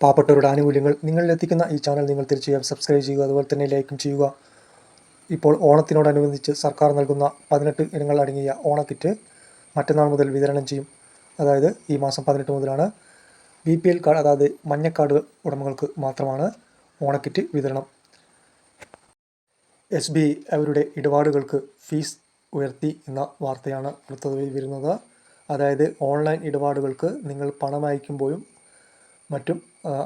പാവപ്പെട്ടവരുടെ ആനുകൂല്യങ്ങൾ നിങ്ങളിലെത്തിക്കുന്ന ഈ ചാനൽ നിങ്ങൾ തീർച്ചയായും സബ്സ്ക്രൈബ് ചെയ്യുക അതുപോലെ തന്നെ ലൈക്കും ചെയ്യുക. ഇപ്പോൾ ഓണത്തിനോടനുബന്ധിച്ച് സർക്കാർ നൽകുന്ന പതിനെട്ട് ഇനങ്ങൾ അടങ്ങിയ ഓണക്കിറ്റ് മറ്റന്നാൾ മുതൽ വിതരണം ചെയ്യും. അതായത് ഈ മാസം പതിനെട്ട് മുതലാണ്. ബി പി എൽ കാർഡ് അതായത് മഞ്ഞക്കാർഡ് ഉടമകൾക്ക് മാത്രമാണ് ഓണക്കിറ്റ് വിതരണം. എസ് ബി അവരുടെ ഇടപാടുകൾക്ക് ഫീസ് ഉയർത്തി എന്ന വാർത്തയാണ് പുറത്തു വരുന്നത് അതായത് ഓൺലൈൻ ഇടപാടുകൾക്ക് നിങ്ങൾ പണം അയക്കുമ്പോഴും മറ്റും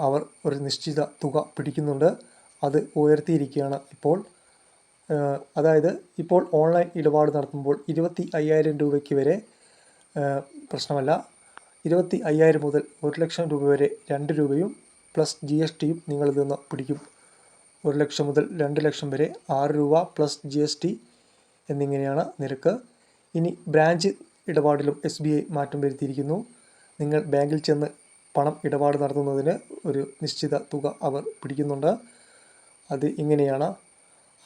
അവർ ഒരു നിശ്ചിത തുക പിടിക്കുന്നുണ്ട്. അത് ഉയർത്തിയിരിക്കുകയാണ് ഇപ്പോൾ. അതായത് ഇപ്പോൾ ഓൺലൈൻ ഇടപാട് നടത്തുമ്പോൾ ഇരുപത്തി അയ്യായിരം രൂപയ്ക്ക് വരെ പ്രശ്നമല്ല ഇരുപത്തി അയ്യായിരം മുതൽ ഒരു ലക്ഷം രൂപ വരെ രണ്ട് രൂപയും പ്ലസ് ജി എസ് ടിയും നിങ്ങളിൽ നിന്ന് പിടിക്കും. ഒരു ലക്ഷം മുതൽ രണ്ട് ലക്ഷം വരെ ആറ് രൂപ പ്ലസ് ജി എസ് ടി എന്നിങ്ങനെയാണ് നിരക്ക്. ഇനി ബ്രാഞ്ച് ഇടപാടിലും എസ് ബി ഐ മാറ്റം വരുത്തിയിരിക്കുന്നു. നിങ്ങൾ ബാങ്കിൽ ചെന്ന് പണം ഇടപാട് നടത്തുന്നതിന് ഒരു നിശ്ചിത തുക അവർ പിടിക്കുന്നുണ്ട്. അത് ഇങ്ങനെയാണ്.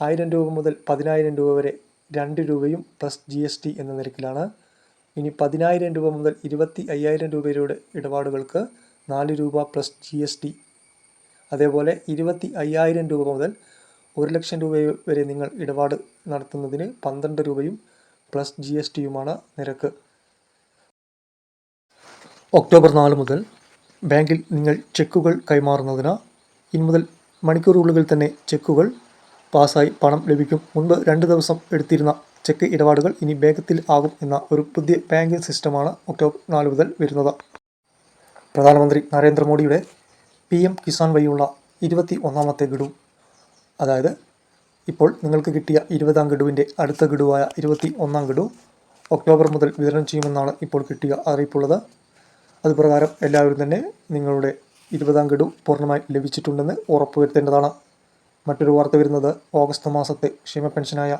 ആയിരം രൂപ മുതൽ പതിനായിരം രൂപ വരെ രണ്ട് രൂപയും പ്ലസ് ജി എസ് ടി എന്ന നിരക്കിലാണ്. ഇനി പതിനായിരം രൂപ മുതൽ ഇരുപത്തി അയ്യായിരം രൂപയുടെ ഇടപാടുകൾക്ക് നാല് രൂപ പ്ലസ് ജി എസ് ടി. അതേപോലെ ഇരുപത്തി അയ്യായിരം രൂപ മുതൽ ഒരു ലക്ഷം രൂപ വരെ നിങ്ങൾ ഇടപാട് നടത്തുന്നതിന് പന്ത്രണ്ട് രൂപയും പ്ലസ് ജി എസ് ടിയുമാണ് നിരക്ക്. ഒക്ടോബർ നാല് മുതൽ ബാങ്കിൽ നിങ്ങൾ ചെക്കുകൾ കൈമാറുന്നതിന് ഇനി മുതൽ മണിക്കൂറുകളിൽ തന്നെ ചെക്കുകൾ പാസ്സായി പണം ലഭിക്കും. മുൻപ് രണ്ട് ദിവസം എടുത്തിരുന്ന ചെക്ക് ഇടപാടുകൾ ഇനി വേഗത്തിൽ ആകും എന്ന ഒരു പുതിയ ബാങ്കിംഗ് സിസ്റ്റമാണ് ഒക്ടോബർ നാല് മുതൽ വരുന്നത്. പ്രധാനമന്ത്രി നരേന്ദ്രമോദിയുടെ പി എം കിസാൻ വഴിയുള്ള ഇരുപത്തി ഒന്നാമത്തെ ഗഡു. അതായത് ഇപ്പോൾ നിങ്ങൾക്ക് കിട്ടിയ ഇരുപതാം ഗഡുവിന്റെ അടുത്ത ഗഡുവായ ഇരുപത്തി ഒന്നാം ഗഡു ഒക്ടോബർ മുതൽ വിതരണം ചെയ്യുമെന്നാണ് ഇപ്പോൾ കിട്ടിയ അറിയിപ്പുള്ളത്. അതുപ്രകാരം എല്ലാവരും തന്നെ നിങ്ങളുടെ ഇരുപതാം ഗഡു പൂർണമായി ലഭിച്ചിട്ടുണ്ടെന്ന് ഉറപ്പുവരുത്തേണ്ടതാണ്. മറ്റൊരു വാർത്ത വരുന്നത് ഓഗസ്റ്റ് മാസത്തെ ക്ഷേമ പെൻഷനായ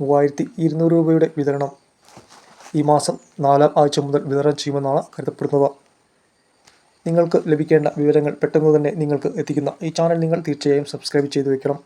മൂവായിരത്തി ഇരുന്നൂറ് രൂപയുടെ വിതരണം. ഈ മാസം നാലാം ആഴ്ച മുതൽ വിതരണം ചെയ്യുമെന്നാണ് കരുതപ്പെടുന്നത്. നിങ്ങൾക്ക് ലഭിക്കേണ്ട വിവരങ്ങൾ പെട്ടെന്ന് തന്നെ നിങ്ങൾക്ക് എത്തിക്കുന്ന ഈ ചാനൽ നിങ്ങൾ തീർച്ചയായും സബ്സ്ക്രൈബ് ചെയ്തു വെക്കണം.